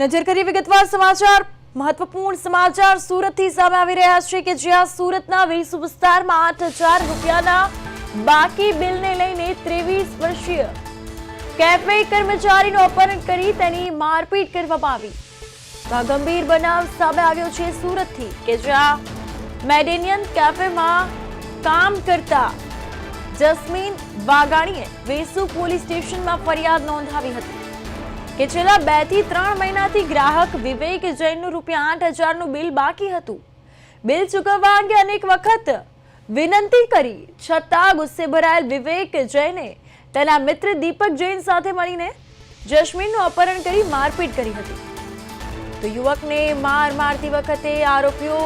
નજર કરી વિગતવાર સમાચાર. મહત્વપૂર્ણ સમાચાર સુરતથી સામે આવી રહ્યા છે કે જ્યાં સુરતના વેસુ વિસ્તારમાં આઠ હજાર રૂપિયાના બાકી બિલને લઈને ત્રેવીસ વર્ષીય કેફે કર્મચારીનું અપહરણ કરી તેની મારપીટ કરવામાં આવી. ગંભીર બનાવ સામે આવ્યો છે સુરતથી કે જ્યાં મેડેનિયન કેફેમાં કામ કરતા જસ્મીન વાઘાણીએ વેસુ પોલીસ સ્ટેશનમાં ફરિયાદ નોંધાવી હતી. કે છેલ્લા બેથી ત્રણ મહિનાથી ગ્રાહક વિવેક જૈનનું રૂપિયા આઠ હજારનું બિલ બાકી હતું. બિલ ચૂકવવા અંગે અનેક વખત વિનંતી કરી, છતાં ગુસ્સે ભરાયેલ વિવેક જૈને તેના મિત્ર દીપક જૈન સાથે મળીને જસ્મીનનું અપહરણ કરી મારપીટ કરી હતી. તો યુવકને માર મારતી વખતે આરોપીઓ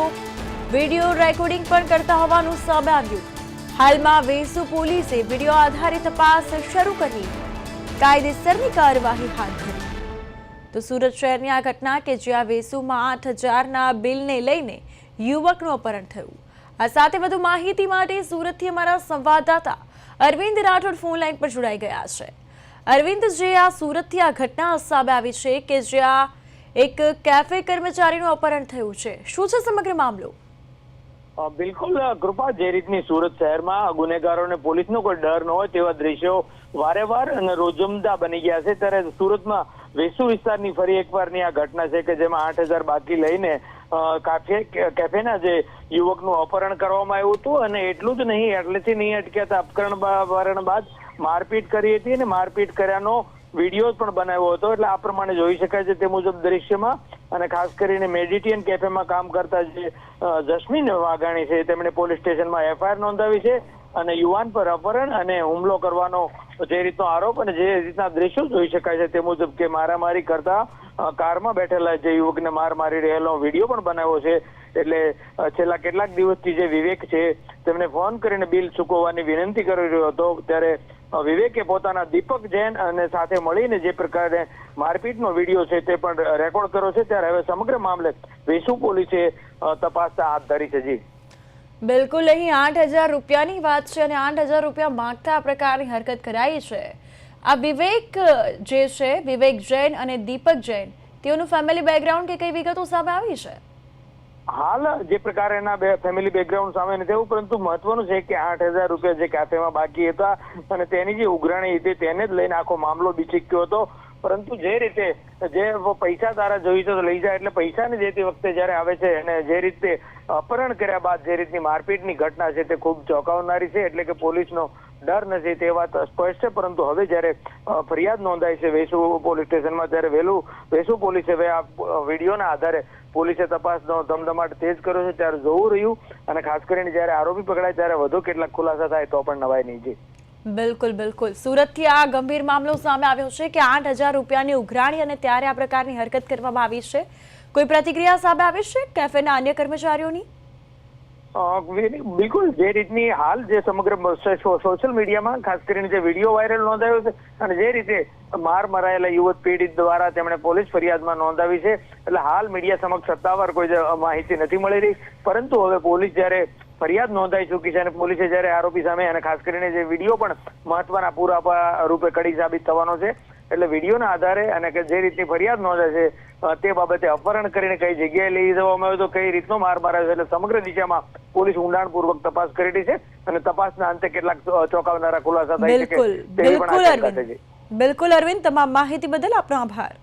વીડિયો રેકોર્ડિંગ પણ કરતા હોવાનું સામે આવ્યું. હાલમાં વેસુ પોલીસે વીડિયો આધારે તપાસ શરૂ કરી કાયદેસરની કાર્યવાહી હાથ ધરી. તો સુરત શહેરની આ ઘટના કે જ્યાં વેસુમાં આઠ હજારના બિલને લઈને યુવકનું અપહરણ થયું. આ સાથે વધુ માહિતી માટે સુરતથી અમારા સંવાદદાતા અરવિંદ રાઠોડ ફોન લાઈન પર જોડાઈ ગયા છે. અરવિંદ, જે આ સુરતથી આ ઘટના સામે આવી છે કે જ્યાં એક કેફે કર્મચારીનું અપહરણ થયું છે, શું છે સમગ્ર મામલો? બિલકુલ કૃપા જે રીતની સુરત શહેરમાં ગુનેગારોને પોલીસનો કોઈ ડર ન હોય તેવા દ્રશ્યો વારે વાર અને રોજમદા બની ગયા છે. ત્યારે સુરતમાં વેસુ વિસ્તારની ફરી એકવારની આ ઘટના છે કે જેમાં આઠ હજાર બાકી લઈને કાફે કેફેના જે યુવકનું અપહરણ કરવામાં આવ્યું હતું અને એટલું જ નહીં એટલેથી નહીં અટક્યા અપહરણ અપકરણ વરણ બાદ મારપીટ કરી હતી અને મારપીટ કર્યાનો વીડિયો પણ બનાવ્યો હતો. એટલે આ પ્રમાણે જોઈ શકાય છે તે મુજબ દ્રશ્યમાં અને ખાસ કરીને મેડિટિયન કેફેમાં કામ કરતા જે જસ્મીન વાઘાણી છે, તેમણે પોલીસ સ્ટેશનમાં એફઆઈઆર નોંધાવી છે અને યુવાન પર અપહરણ અને હુમલો કરવાનો જે રીતનો આરોપ અને જે રીતના દ્રશ્યો જોઈ શકાય છે તે મુજબ કે મારામારી કરતા કારમાં બેઠેલા જે યુવકને માર મારી રહેલો વીડિયો પણ બનાવ્યો છે. એટલે છેલ્લા કેટલાક દિવસથી જે વિવેક છે, તેમને ફોન કરીને બિલ ચૂકવવાની વિનંતી કરી રહ્યો હતો. ત્યારે વિવેકે પોતાના દીપક જૈન અને સાથે મળીને જે પ્રકારે મારપીટનો વીડિયો છે તે પણ રેકોર્ડ કર્યો છે. ત્યારે હવે સમગ્ર મામલે વેસુ પોલીસે તપાસ હાથ ધરી છે. જી. બિલકુલ અહીં આઠ હજાર રૂપિયાની વાત છે અને આઠ હજાર રૂપિયા માગતા આ પ્રકારની હરકત કરાઈ છે. આ વિવેક જે છે, વિવેક જૈન અને દીપક જૈન, તેઓનું ફેમિલી બેકગ્રાઉન્ડ કે કઈ વિગતો સામે આવી છે? હાલ જે પ્રકારે એના બે ફેમિલી બેકગ્રાઉન્ડ સામે નથી એવું પરંતુ મહત્વનું છે કે આઠ હજાર રૂપિયા જે કેફેમાં બાકી હતા અને તેની જે ઉઘરાણી હતી, તેને જ લઈને આખો મામલો બીચક્યો હતો. પરંતુ જે રીતે જે પૈસા તારા તો લઈ જાય એટલે પૈસાને જેતી વખતે જયારે આવે છે અને જે રીતે અપહરણ કર્યા બાદ જે રીતની મારપીટની ઘટના છે તે ખૂબ ચોંકાવનારી છે, એટલે કે પોલીસનો ડર નથી તે વાત સ્પષ્ટ છે, પરંતુ હવે જ્યારે ફરિયાદ નોંધાઈ છે વેસુ પોલીસ સ્ટેશનમાં, ત્યારે વહેલું વેસુ પોલીસે હવે આ વિડીયોના આધારે પોલીસે તપાસનો ધમધમાટ તેજ કર્યો છે, ત્યારે જોવું રહ્યું અને ખાસ કરીને જ્યારે આરોપી પકડાય ત્યારે વધુ કેટલાક ખુલાસા થાય તો પણ નવાઈ નહીં જી બિલકુલ બિલકુલ. સુરતથી આ ગંભીર મામલો સામે આવ્યો છે કે આઠ હજાર રૂપિયાની ઉઘરાણી અને ત્યારે આ પ્રકારની હરકત કરવામાં આવી છે. કોઈ પ્રતિક્રિયા સામે આવી છે? કેફેના અન્ય કર્મચારીઓની? બિલકુલ, જે રીતની હાલ જે સમગ્ર સોશિયલ મીડિયામાં, ખાસ કરીને જે વીડિયો વાયરલ નોંધાયો છે, અને જે રીતે માર મરાયેલા યુવક પીડિત દ્વારા તેમણે પોલીસ ફરિયાદમાં નોંધાવી છે, એટલે હાલ મીડિયા સમક્ષ સત્તાવાર કોઈ માહિતી નથી મળી રહી. પરંતુ હવે પોલીસ જ્યારે ફરિયાદ નોંધાઈ ચૂકી છે અને પોલીસે જ્યારે આરોપી સામે અને ખાસ કરીને જે વીડિયો પણ મહત્વના પુરાવા રૂપે કડી સાબિત થવાનો છે એટલે વિડીયોના આધારે અને કે જે રીતની ફરિયાદ નોંધાય છે તે બાબતે અપહરણ કરીને કઈ જગ્યાએ લઈ જવામાં આવ્યો તો કઈ રીતનો માર માર્યો છે એટલે સમગ્ર દિશામાં પોલીસ ઊંડાણપૂર્વક તપાસ કરી રહી છે અને તપાસના અંતે કેટલાક ચોંકાવનારા ખુલાસા થઈ શકે બિલકુલ બિલકુલ અરવિંદ. બિલકુલ અરવિંદ તમામ માહિતી બદલ આપનો આભાર.